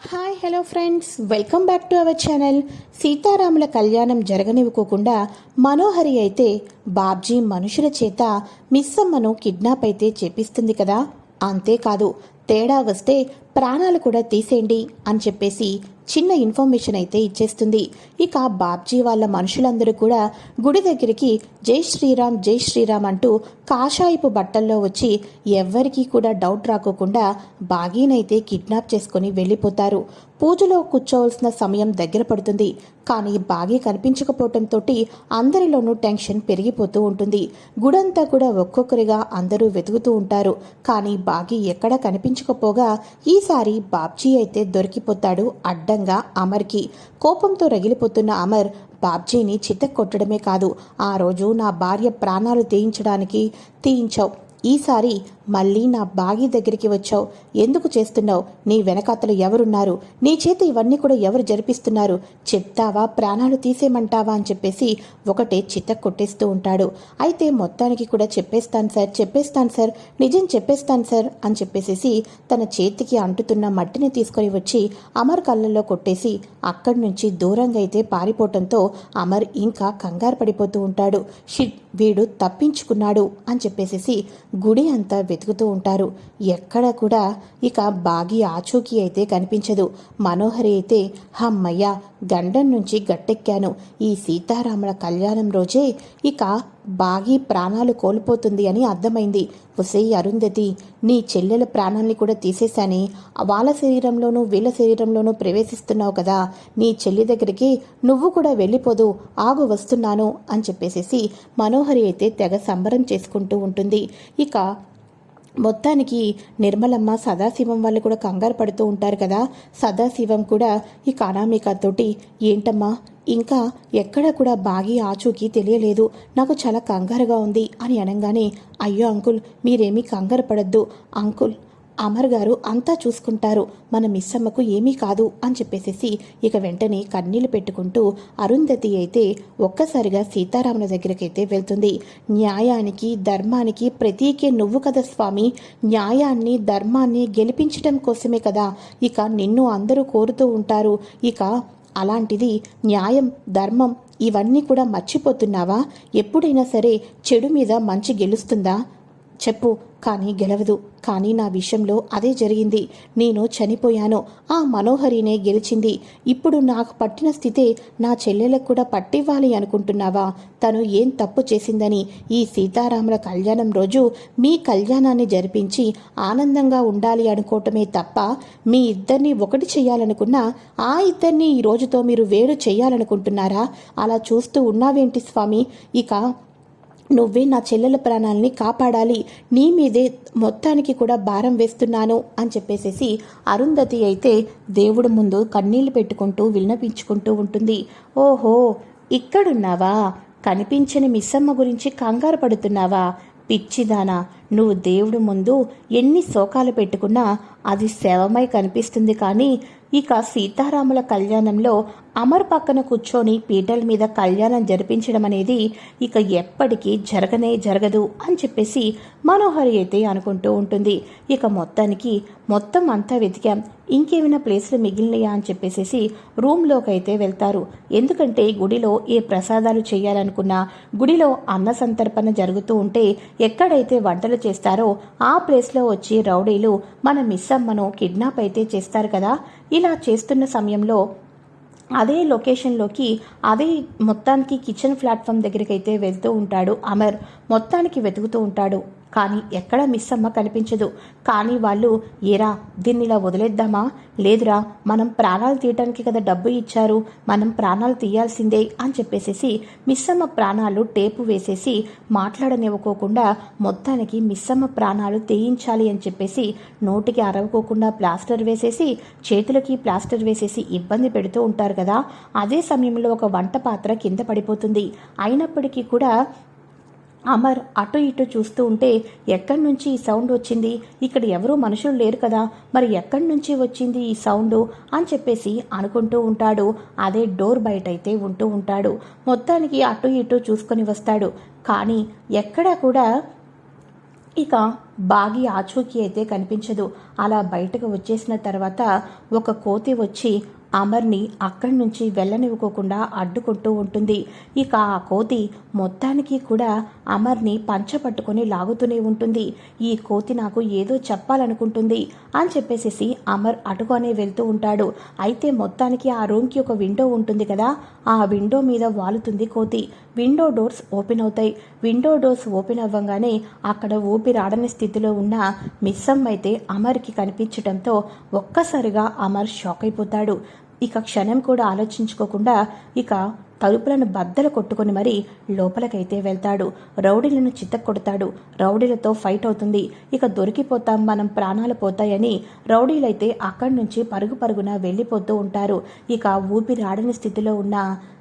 Hi hello friends welcome back to our channel సీతారాముల కళ్యాణం జరగనివ్వకోకుండా మనోహరి అయితే బాబ్జీ మనుషుల చేత మిస్సమ్మను కిడ్నాప్ అయితే చేపిస్తుంది కదా? అంతేకాదు తేడా వస్తే ప్రాణాలు కూడా తీసేయండి అని చెప్పేసి చిన్న ఇన్ఫర్మేషన్ అయితే ఇచ్చేస్తుంది. ఇక బాబ్జీ వాళ్ళ మనుషులందరూ కూడా గుడి దగ్గరికి జై శ్రీరామ్ జై శ్రీరామ్ అంటూ కాషాయపు బట్టల్లో వచ్చి ఎవ్వరికీ కూడా డౌట్ రాకోకుండా బాగీనైతే కిడ్నాప్ చేసుకుని వెళ్ళిపోతారు. పూజలో కూర్చోవలసిన సమయం దగ్గర పడుతుంది. కానీ బాగి కనిపించకపోవటంతో అందరిలోనూ టెన్షన్ పెరిగిపోతూ ఉంటుంది. గుడంతా కూడా ఒక్కొక్కరిగా అందరూ వెతుకుతూ ఉంటారు. కానీ బాగి ఎక్కడా కనిపించకపోగా ఈసారి బాబ్జీ అయితే దొరికిపోతాడు అడ్డ అడ్డంగా అమర్కి కోపంతో రగిలిపోతున్న అమర్ బాబ్జీని చిత్తకొట్టడమే కాదు ఆ రోజు నా భార్య ప్రాణాలు తీయించడానికి తీయించావు. ఈసారి మళ్ళీ నా బాగి దగ్గరికి వచ్చావు. ఎందుకు చేస్తున్నావు? నీ వెనకాతలు ఎవరున్నారు? నీ చేత ఇవన్నీ కూడా ఎవరు జరిపిస్తున్నారు? చెప్తావా? ప్రాణాలు తీసేయమంటావా? అని చెప్పేసి ఒకటే చిత్త కొట్టేస్తూ ఉంటాడు. అయితే మొత్తానికి కూడా చెప్పేస్తాను సార్ చెప్పేస్తాను సార్ నిజం చెప్పేస్తాను సార్ అని చెప్పేసేసి తన చేతికి అంటుతున్న మట్టిని తీసుకొని వచ్చి అమర్ కళ్ళల్లో కొట్టేసి అక్కడి నుంచి దూరంగా అయితే పారిపోవటంతో అమర్ ఇంకా కంగారు పడిపోతూ ఉంటాడు. షిట్ వీడు తప్పించుకున్నాడు అని చెప్పేసేసి గుడి అంతా వెతుకుతూ ఉంటారు. ఎక్కడ కూడా ఇక బాగి ఆచూకీ అయితే కనిపించదు. మనోహరి అయితే హమ్మయ్య గండం నుంచి గట్టెక్కాను. ఈ సీతారాముల కళ్యాణం రోజే ఇక బాగి ప్రాణాలు కోల్పోతుంది అని అర్థమైంది. ఒసే అరుంధతి నీ చెల్లెల ప్రాణాన్ని కూడా తీసేశాని. వాళ్ళ శరీరంలోనూ వీళ్ళ శరీరంలోనూ ప్రవేశిస్తున్నావు కదా. నీ చెల్లి దగ్గరికి నువ్వు కూడా వెళ్ళిపోదు. ఆగు వస్తున్నాను అని చెప్పేసేసి మనోహరి అయితే తెగ సంబరం చేసుకుంటూ ఉంటుంది. ఇక మొత్తానికి నిర్మలమ్మ సదాశివం వాళ్ళు కూడా కంగారు పడుతూ ఉంటారు కదా. సదాశివం కూడా ఈ అనామికతోటి ఏంటమ్మా ఇంకా ఎక్కడ కూడా బాగి ఆచూకీ తెలియలేదు. నాకు చాలా కంగారుగా ఉంది అని అనగానే అయ్యో అంకుల్ మీరేమీ కంగారు పడద్దు. అంకుల్ అమర్ గారు అంతా చూసుకుంటారు. మన మిస్సమ్మకు ఏమీ కాదు అని చెప్పేసేసి ఇక వెంటనే కన్నీళ్ళు పెట్టుకుంటూ అరుంధతి అయితే ఒక్కసారిగా సీతారాముల దగ్గరికైతే వెళ్తుంది. న్యాయానికి ధర్మానికి ప్రతీకే నువ్వు కదా స్వామి. న్యాయాన్ని ధర్మాన్ని గెలిపించడం కోసమే కదా ఇక నిన్ను అందరూ కోరుతూ ఉంటారు. ఇక అలాంటిది న్యాయం ధర్మం ఇవన్నీ కూడా మర్చిపోతున్నావా? ఎప్పుడైనా సరే చెడు మీద మంచి గెలుస్తుందా? చెప్పు. కానీ గెలవదు. కానీ నా విషయంలో అదే జరిగింది. నేను చనిపోయాను. ఆ మనోహరినే గెలిచింది. ఇప్పుడు నాకు పట్టిన స్థితే నా చెల్లెలకు కూడా పట్టివ్వాలి అనుకుంటున్నావా? తను ఏం తప్పు చేసిందని ఈ సీతారాముల కళ్యాణం రోజు మీ కళ్యాణాన్ని జరిపించి ఆనందంగా ఉండాలి అనుకోవటమే తప్ప మీ ఇద్దరిని ఒకటి చేయాలనుకున్నా ఆ ఇద్దరిని ఈ రోజుతో మీరు వేరు చేయాలనుకుంటున్నారా? అలా చూస్తూ ఉన్నావేంటి స్వామి? ఇక నువ్వే నా చెల్లెల ప్రాణాలని కాపాడాలి. నీ మీదే మొత్తానికి కూడా భారం వేస్తున్నాను అని చెప్పేసేసి అరుంధతి అయితే దేవుడు ముందు కన్నీళ్ళు పెట్టుకుంటూ విన్నపించుకుంటూ ఉంటుంది. ఓహో ఇక్కడున్నావా? కనిపించని మిస్సమ్మ గురించి కంగారు పడుతున్నావా? పిచ్చిదానా నువ్వు దేవుడు ముందు ఎన్ని శోకాలు పెట్టుకున్నా అది శవమై కనిపిస్తుంది కానీ ఇక సీతారాముల కళ్యాణంలో అమర్ పక్కన కూర్చొని పీటల మీద కళ్యాణం జరిపించడం అనేది ఇక ఎప్పటికీ జరగనే జరగదు అని చెప్పేసి మనోహరి అయితే అనుకుంటూ ఉంటుంది. ఇక మొత్తానికి మొత్తం అంతా వెతికాం ఇంకేమైనా ప్లేస్లు మిగిలినాయా అని చెప్పేసి రూమ్లోకి అయితే వెళ్తారు. ఎందుకంటే గుడిలో ఏ ప్రసాదాలు చేయాలనుకున్నా గుడిలో అన్న సంతర్పణ జరుగుతూ ఉంటే ఎక్కడైతే వంటలు చేస్తారో ఆ ప్లేస్లో వచ్చి రౌడీలు మన మిస్ అమ్మను కిడ్నాప్ అయితే చేస్తారు కదా. ఇలా చేస్తున్న సమయంలో అదే లొకేషన్లోకి అదే మొత్తానికి కిచెన్ ప్లాట్ఫామ్ దగ్గరికి అయితే వెళ్తూ ఉంటాడు అమర్. మొత్తానికి వెతుకుతూ ఉంటాడు. కానీ ఎక్కడ మిస్ అమ్మ కనిపించదు. కానీ వాళ్ళు ఏరా దీన్నిలా వదిలేద్దామా? లేదురా మనం ప్రాణాలు తీయటానికి కదా డబ్బు ఇచ్చారు. మనం ప్రాణాలు తీయాల్సిందే అని చెప్పేసేసి మిస్సమ్మ ప్రాణాలు టేపు వేసేసి మాట్లాడనివ్వకోకుండా మొత్తానికి మిస్సమ్మ ప్రాణాలు తీయించాలి అని చెప్పేసి నోటికి అరవకోకుండా ప్లాస్టర్ వేసేసి చేతులకి ప్లాస్టర్ వేసేసి ఇబ్బంది పెడుతూ ఉంటారు కదా. అదే సమయంలో ఒక వంట పాత్ర కింద పడిపోతుంది. అయినప్పటికీ కూడా అమర్ అటు ఇటు చూస్తూ ఉంటే ఎక్కడి నుంచి ఈ సౌండ్ వచ్చింది? ఇక్కడ ఎవరూ మనుషులు లేరు కదా మరి ఎక్కడి నుంచి వచ్చింది ఈ సౌండ్? అని చెప్పేసి అనుకుంటూ ఉంటాడు. అదే డోర్ బయట అయితే ఉంటూ ఉంటాడు. మొత్తానికి అటు ఇటు చూసుకొని వస్తాడు. కానీ ఎక్కడా కూడా ఇక బాగి ఆచూకీ అయితే కనిపించదు. అలా బయటకు వచ్చేసిన తర్వాత ఒక కోతి వచ్చి అమర్ని అక్కడి నుంచి వెళ్ళనివ్వకోకుండా అడ్డుకుంటూ ఉంటుంది. ఇక ఆ కోతి మొత్తానికి కూడా అమర్ని పంచపట్టుకొని లాగుతూనే ఉంటుంది. ఈ కోతి నాకు ఏదో చెప్పాలనుకుంటుంది అని చెప్పేసేసి అమర్ అటుగానే వెళ్తూ ఉంటాడు. అయితే మొత్తానికి ఆ రూమ్కి ఒక విండో ఉంటుంది కదా ఆ విండో మీద వాలుతుంది కోతి. విండో డోర్స్ ఓపెన్ అవుతాయి. విండో డోర్స్ ఓపెన్ అవ్వగానే అక్కడ ఊపిరాడని స్థితిలో ఉన్న మిస్సమ్ అయితే అమర్కి కనిపించడంతో ఒక్కసారిగా అమర్ షాక్ అయిపోతాడు. ఇక క్షణం కూడా ఆలోచించుకోకుండా ఇక తలుపులను బద్దలు కొట్టుకొని మరీ లోపలకైతే వెళ్తాడు. రౌడీలను చిత్తకొడతాడు రౌడీలతో ఫైట్ అవుతుంది. ఇక దొరికిపోతాం మనం ప్రాణాలు పోతాయని రౌడీలైతే అక్కడి నుంచి పరుగు పరుగున వెళ్ళిపోతూ ఉంటారు. ఇక ఊపిరాడని స్థితిలో ఉన్న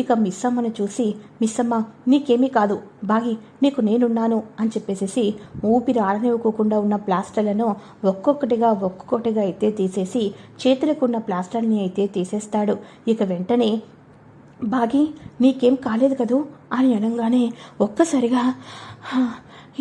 ఇక మిస్సమ్మను చూసి మిస్సమ్మ నీకేమీ కాదు. బాగి నీకు నేనున్నాను అని చెప్పేసేసి ఊపిరి ఆడనివ్వకోకుండా ఉన్న ప్లాస్టర్లను ఒక్కొక్కటిగా ఒక్కొక్కటిగా అయితే తీసేసి చేతులకున్న ప్లాస్టర్ని అయితే తీసేస్తాడు. ఇక వెంటనే బాగి నీకేం కాలేదు కదూ? అని అనగానే ఒక్కసారిగా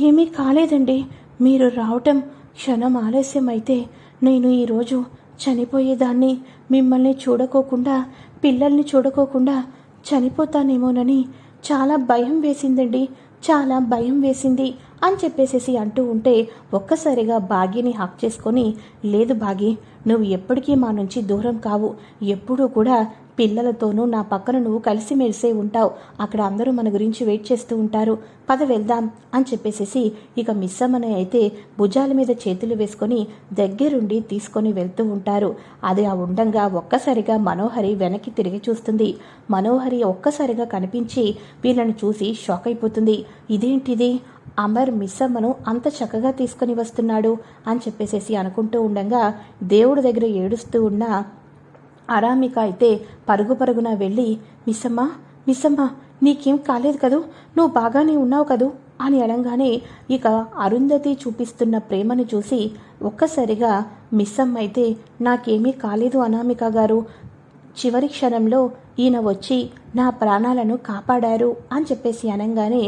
ఏమీ కాలేదండి. మీరు రావటం క్షణం ఆలస్యం అయితే నేను ఈరోజు చనిపోయేదాన్ని మిమ్మల్ని చూడకోకుండా పిల్లల్ని చూడకోకుండా చనిపోతానేమోనని చాలా భయం వేసిందండి. చాలా భయం వేసింది అని చెప్పేసేసి అంటూ ఉంటే ఒక్కసారిగా భాగ్యని హక్ చేసుకొని లేదు భాగి నువ్వు ఎప్పటికీ మా నుంచి దూరం కావు. ఎప్పుడూ కూడా పిల్లలతోనూ నా పక్కన నువ్వు కలిసిమెలిసే ఉంటావు. అక్కడ అందరూ మన గురించి వెయిట్ చేస్తూ ఉంటారు. పద వెళ్దాం అని చెప్పేసేసి ఇక మిస్సమ్మని అయితే భుజాల మీద చేతులు వేసుకొని దగ్గరుండి తీసుకొని వెళ్తూ ఉంటారు. అది ఆ ఉండంగా ఒక్కసారిగా మనోహరి వెనక్కి తిరిగి చూస్తుంది. మనోహరి ఒక్కసారిగా కనిపించి వీళ్ళని చూసి షాక్ అయిపోతుంది. ఇదేంటిది? అమర్ మిస్సమ్మను అంత చక్కగా తీసుకొని వస్తున్నాడు అని చెప్పేసేసి అనుకుంటూ ఉండగా దేవుడి దగ్గర ఏడుస్తూ ఉన్న అరామిక అయితే పరుగు పరుగున వెళ్ళి మిస్సమ్మా మిస్సమ్మా నీకేం కాలేదు కదూ? నువ్వు బాగానే ఉన్నావు కదూ? అని అనగానే ఇక అరుంధతి చూపిస్తున్న ప్రేమను చూసి ఒక్కసారిగా మిస్సమ్మ అయితే నాకేమీ కాలేదు అనామిక గారు. చివరి క్షణంలో ఈయన వచ్చి నా ప్రాణాలను కాపాడారు అని చెప్పేసి అనగానే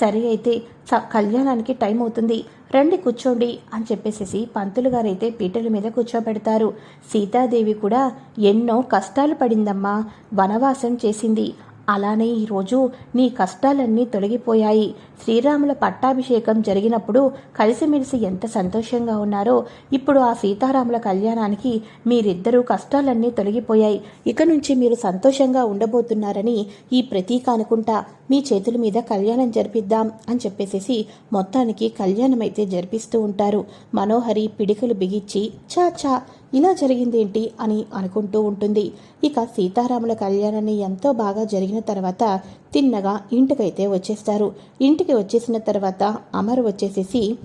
సరే అయితే స- కళ్యాణానికి టైం అవుతుంది రండి కూర్చోండి అని చెప్పేసేసి పంతులు గారైతే పీటల మీద కూర్చోబెడతారు. సీతాదేవి కూడా ఎన్నో కష్టాలు పడిందమ్మా వనవాసం చేసింది. అలానే ఈరోజు నీ కష్టాలన్నీ తొలగిపోయాయి. శ్రీరాముల పట్టాభిషేకం జరిగినప్పుడు కలిసిమెలిసి ఎంత సంతోషంగా ఉన్నారో ఇప్పుడు ఆ సీతారాముల కళ్యాణానికి మీరిద్దరూ కష్టాలన్నీ తొలగిపోయాయి. ఇక నుంచి మీరు సంతోషంగా ఉండబోతున్నారని ఈ ప్రతీక అనుకుంటా మీ చేతుల మీద కళ్యాణం జరిపిద్దాం అని చెప్పేసేసి మొత్తానికి కళ్యాణం అయితే జరిపిస్తూ ఉంటారు. మనోహరి పిడికలు బిగించి చా చా ఇలా జరిగిందేంటి? అని అనుకుంటూ ఉంటుంది. ఇక సీతారాముల కళ్యాణాన్ని ఎంతో బాగా జరిగిన తర్వాత తిన్నగా ఇంటికైతే వచ్చేస్తారు. ఇంటికి వచ్చేసిన తర్వాత అమర్ వచ్చేసేసి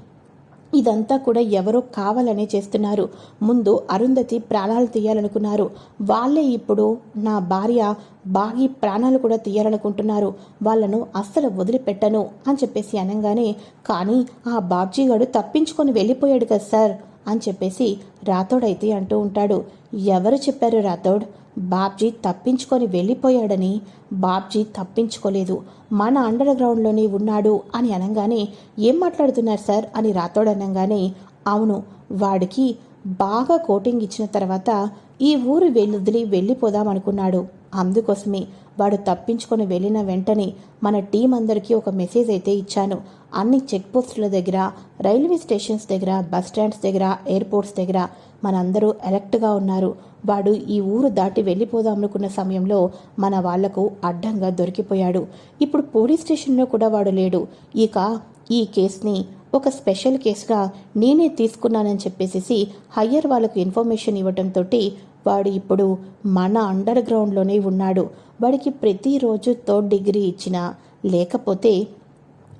ఇదంతా కూడా ఎవరో కావాలనే చేస్తున్నారు. ముందు అరుంధతి ప్రాణాలు తీయాలనుకున్నారు. వాళ్ళే ఇప్పుడు నా భార్య బాగి ప్రాణాలు కూడా తీయాలనుకుంటున్నారు. వాళ్ళను అస్సలు వదిలిపెట్టను అని చెప్పేసి అనగానే కానీ ఆ బాబ్జీ గారు తప్పించుకొని వెళ్ళిపోయాడు కదా సార్ అని చెప్పేసి రాథోడ్ అంటూ ఉంటాడు. ఎవరు చెప్పారు రాథోడ్? బాబ్జీ తప్పించుకొని వెళ్ళిపోయాడని బాబ్జీ తప్పించుకోలేదు. మన అండర్ గ్రౌండ్లోనే ఉన్నాడు అని అనగానే ఏం మాట్లాడుతున్నారు సార్? అని రాతోడనగానే అవును వాడికి బాగా కోటింగ్ ఇచ్చిన తర్వాత ఈ ఊరు వెళ్ళొదిలి వెళ్ళిపోదాం అనుకున్నాడు. అందుకోసమే వాడు తప్పించుకొని వెళ్ళిన వెంటనే మన టీం అందరికీ ఒక మెసేజ్ అయితే ఇచ్చాను. అన్ని చెక్ పోస్టుల దగ్గర రైల్వే స్టేషన్స్ దగ్గర బస్ స్టాండ్స్ దగ్గర ఎయిర్పోర్ట్స్ దగ్గర మనందరూ ఎలర్ట్గా ఉన్నారు. వాడు ఈ ఊరు దాటి వెళ్ళిపోదాం అనుకున్న సమయంలో మన వాళ్ళకు అడ్డంగా దొరికిపోయాడు. ఇప్పుడు పోలీస్ స్టేషన్లో కూడా వాడు లేడు. ఇక ఈ కేసుని ఒక స్పెషల్ కేసుగా నేనే తీసుకున్నానని చెప్పేసి హయ్యర్ వాళ్ళకు ఇన్ఫర్మేషన్ ఇవ్వటంతో వాడు ఇప్పుడు మన అండర్ గ్రౌండ్లోనే ఉన్నాడు. వాడికి ప్రతిరోజు థర్డ్ డిగ్రీ ఇచ్చినా లేకపోతే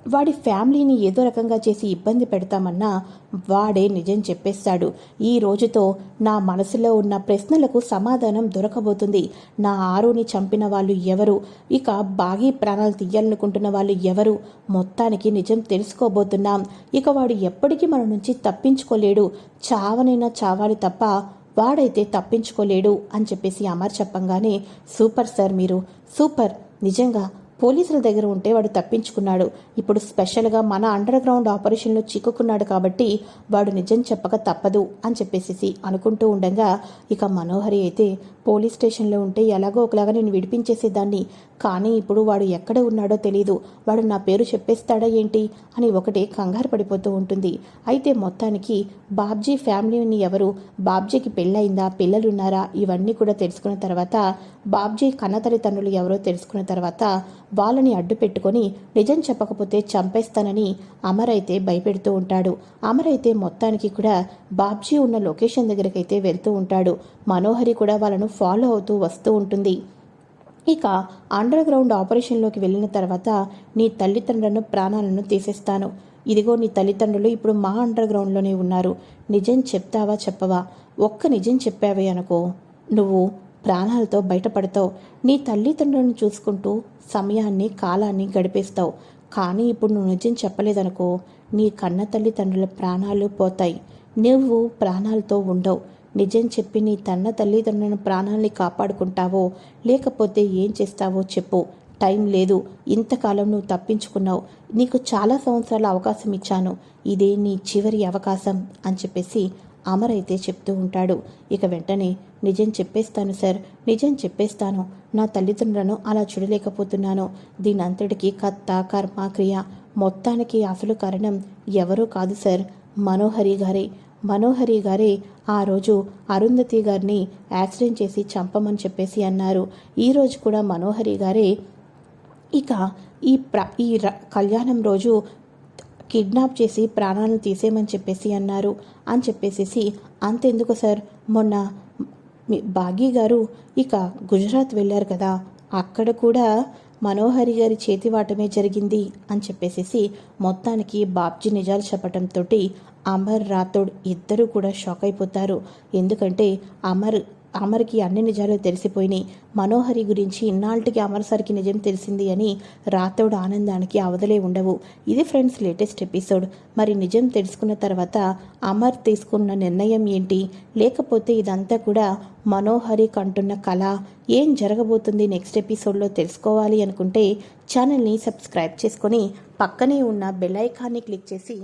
వాడి ఫ్యామిలీని ఏదో రకంగా చేసి ఇబ్బంది పెడతామన్నా వాడే నిజం చెప్పేస్తాడు. ఈ రోజుతో నా మనసులో ఉన్న ప్రశ్నలకు సమాధానం దొరకబోతుంది. నా ఆరుని చంపిన వాళ్ళు ఎవరు? ఇక బాగి ప్రాణాలు తీయాలనుకుంటున్న వాళ్ళు ఎవరు? మొత్తానికి నిజం తెలుసుకోబోతున్నాం. ఇక వాడు ఎప్పటికీ మన నుంచి తప్పించుకోలేడు. చావనైనా చావాలి తప్ప వాడైతే తప్పించుకోలేడు అని చెప్పేసి అమర్ చెప్పంగానే సూపర్ సార్ మీరు సూపర్. నిజంగా పోలీసుల దగ్గర ఉంటే వాడు తప్పించుకున్నాడు. ఇప్పుడు స్పెషల్గా మన అండర్ గ్రౌండ్ ఆపరేషన్లో చిక్కుకున్నాడు కాబట్టి వాడు నిజం చెప్పక తప్పదు అని చెప్పేసి అనుకుంటూ ఉండగా ఇక మనోహరి అయితే పోలీస్ స్టేషన్లో ఉంటే ఎలాగో ఒకలాగా నేను విడిపించేసేదాన్ని. కానీ ఇప్పుడు వాడు ఎక్కడ ఉన్నాడో తెలీదు. వాడు నా పేరు చెప్పేస్తాడా ఏంటి అని ఒకటే కంగారు పడిపోతూ ఉంటుంది. అయితే మొత్తానికి బాబ్జీ ఫ్యామిలీని ఎవరు? బాబ్జీకి పెళ్ళయిందా? పిల్లలున్నారా? ఇవన్నీ కూడా తెలుసుకున్న తర్వాత బాబ్జీ కన్న తల్లిదండ్రులు ఎవరో తెలుసుకున్న తర్వాత వాళ్ళని అడ్డు పెట్టుకొని నిజం చెప్పకపోతే చంపేస్తానని అమరైతే భయపెడుతూ ఉంటాడు. అమరైతే మొత్తానికి కూడా బాబ్జీ ఉన్న లొకేషన్ దగ్గరకైతే వెళ్తూ ఉంటాడు. మనోహరి కూడా వాళ్ళను ఫాలో అవుతూ వస్తూ ఉంటుంది. ఇక అండర్ గ్రౌండ్ ఆపరేషన్లోకి వెళ్ళిన తర్వాత నీ తల్లిదండ్రులను ప్రాణాలను తీసేస్తాను. ఇదిగో నీ తల్లిదండ్రులు ఇప్పుడు మా అండర్ గ్రౌండ్లోనే ఉన్నారు. నిజం చెప్తావా చెప్పవా? ఒక్క నిజం చెప్పావే అనుకో. నువ్వు ప్రాణాలతో బయటపడతావు. నీ తల్లిదండ్రులను చూసుకుంటూ సమయాన్ని కాలాన్ని గడిపేస్తావు. కానీ ఇప్పుడు నువ్వు నిజం చెప్పలేదనుకో నీ కన్న తల్లిదండ్రుల ప్రాణాలు పోతాయి. నువ్వు ప్రాణాలతో ఉండవు. నిజం చెప్పి నీ తన్న తల్లిదండ్రులను ప్రాణాల్ని కాపాడుకుంటావో లేకపోతే ఏం చేస్తావో చెప్పు. టైం లేదు. ఇంతకాలం నువ్వు తప్పించుకున్నావు. నీకు చాలా సంవత్సరాల అవకాశం ఇచ్చాను. ఇదే నీ చివరి అవకాశం అని చెప్పేసి అమర్ అయితే చెప్తూ ఉంటాడు. ఇక వెంటనే నిజం చెప్పేస్తాను సార్. నిజం చెప్పేస్తాను. నా తల్లిదండ్రులను అలా చూడలేకపోతున్నాను. దీని కత్త కర్మ క్రియ మొత్తానికి అసలు కారణం ఎవరూ కాదు సార్. మనోహరి గారే. మనోహరి గారే ఆ రోజు అరుంధతి గారిని యాక్సిడెంట్ చేసి చంపమని చెప్పేసి అన్నారు. ఈరోజు కూడా మనోహరి గారే. ఇక ఈ ప్ర ఈ ర- కళ్యాణం రోజు కిడ్నాప్ చేసి ప్రాణాలను తీసేయమని చెప్పేసి అన్నారు. అని చెప్పేసేసి అంతెందుకు సార్? మొన్న మీ బాగీ గారు ఇక గుజరాత్ వెళ్ళారు కదా. అక్కడ కూడా మనోహరి గారి చేతివాటమే జరిగింది అని చెప్పేసి మొత్తానికి బాబ్జీ నిజాలు చెప్పడంతో అమర్ రాథోడ్ ఇద్దరూ కూడా షాక్ అయిపోతారు. ఎందుకంటే అమర్ అమర్కి అన్ని నిజాలు తెలిసిపోయినాయి. మనోహరి గురించి ఇన్నాళ్ళకి అమర్సరికి నిజం తెలిసింది అని రాతోడు ఆనందానికి అవదలే ఉండవు. ఇది ఫ్రెండ్స్ లేటెస్ట్ ఎపిసోడ్. మరి నిజం తెలుసుకున్న తర్వాత అమర్ తీసుకున్న నిర్ణయం ఏంటి? లేకపోతే ఇదంతా కూడా మనోహరి కంటున్న కళ ఏం జరగబోతుంది నెక్స్ట్ ఎపిసోడ్లో తెలుసుకోవాలి అనుకుంటే ఛానల్ని సబ్స్క్రైబ్ చేసుకొని పక్కనే ఉన్న బెల్ ఐకాన్ని క్లిక్ చేసి